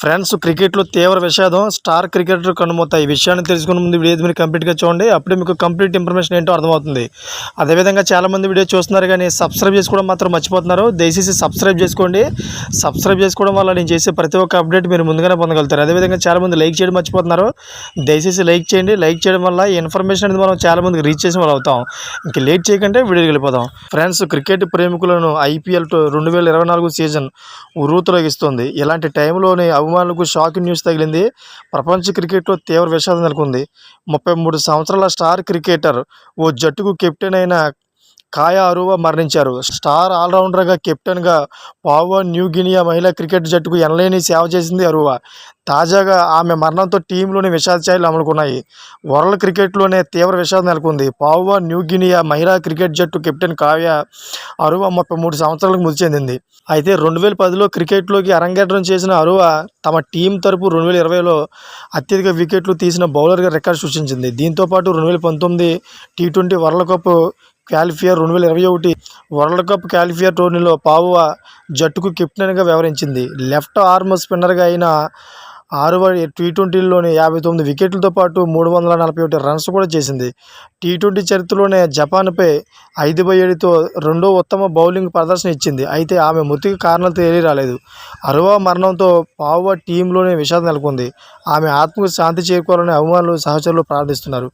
Friends క్రికెట్లో తీవ్ర విషాదం స్టార్ క్రికెటర్ కనుమూత ఈ విషయాన్ని తెలుసుకున్న ముందు వీడియో మీరు కంప్లీట్గా చూడండి. అప్పుడే మీకు కంప్లీట్ ఇన్ఫర్మేషన్ ఏంటో అర్థమవుతుంది. అదేవిధంగా చాలామంది వీడియో చూస్తున్నారు కానీ సబ్స్క్రైబ్ చేసుకోవడం మాత్రం మర్చిపోతున్నారు. దయచేసి సబ్స్క్రైబ్ చేసుకోండి. సబ్స్క్రైబ్ చేసుకోవడం వల్ల నేను చేసే ప్రతి ఒక్క అప్డేట్ మీరు ముందుగానే పొందగలుగుతారు. అదేవిధంగా చాలామంది లైక్ చేయడం మర్చిపోతున్నారు. దయచేసి లైక్ చేయండి. లైక్ చేయడం వల్ల ఈ ఇన్ఫర్మేషన్ అనేది మనం చాలామందికి రీచ్ చేసిన వాళ్ళు అవుతాం. ఇంక లేట్ చేయకంటే వీడియోకి వెళ్ళిపోదాం. ఫ్రెండ్స్ క్రికెట్ ప్రేమికులను ఐపీఎల్ రెండు వేల ఇరవై నాలుగు సీజన్ ఉరుతొలగిస్తుంది ఇలాంటి టైంలోనే అభిమానులకు షాక్ న్యూస్ తగిలింది. ప్రపంచ క్రికెట్లో తీవ్ర విషాదం నెలకొంది. ముప్పై మూడు సంవత్సరాల స్టార్ క్రికెటర్ ఓ జట్టుకు కెప్టెన్ అయిన కాయా అరువా మరణించారు. స్టార్ ఆల్రౌండర్గా కెప్టెన్గా పావో న్యూ గినియా మహిళా క్రికెట్ జట్టుకు ఎనలేని సేవ చేసింది అరువా. తాజాగా ఆమె మరణంతో టీంలోని విషాద ఛాయలు అమలుకున్నాయి వరల్డ్ క్రికెట్లోనే తీవ్ర విషాదం నెలకొంది. పావువా న్యూ గినియా మహిళా క్రికెట్ జట్టు కెప్టెన్ కావ్య అరువా ముప్పై మూడు సంవత్సరాలకు మృతి చెందింది. అయితే రెండు వేల పదిలో క్రికెట్లోకి అరంగేట్రం చేసిన అరువా తమ టీం తరపు రెండు వేల ఇరవైలో అత్యధిక వికెట్లు తీసిన బౌలర్గా రికార్డు సృష్టించింది. దీంతోపాటు రెండు వేల పంతొమ్మిది T twenty World Cup qualifier రెండు వేల ఇరవై ఒకటి వరల్డ్ కప్ క్యాలిఫియర్ టోర్నీలో పావువా జట్టుకు కెప్టెన్గా వ్యవహరించింది. లెఫ్ట్ ఆర్మ్ స్పిన్నర్గా అయిన ఆరు టీ ట్వంటీలోని యాభై తొమ్మిది వికెట్లతో పాటు మూడు వందల నలభై ఒకటి రన్స్ కూడా చేసింది. టీ ట్వంటీ చరిత్రలోనే జపాన్పై ఐదు బై ఏడుతో రెండో ఉత్తమ బౌలింగ్ ప్రదర్శన ఇచ్చింది. అయితే ఆమె మృతికి కారణాలు తెలియరాలేదు. అరువా మరణంతో పావువా టీంలోనే విషాదం నెలకొంది. ఆమె ఆత్మకు శాంతి చేరుకోవాలని అభిమానులు సహచరులు ప్రార్థిస్తున్నారు.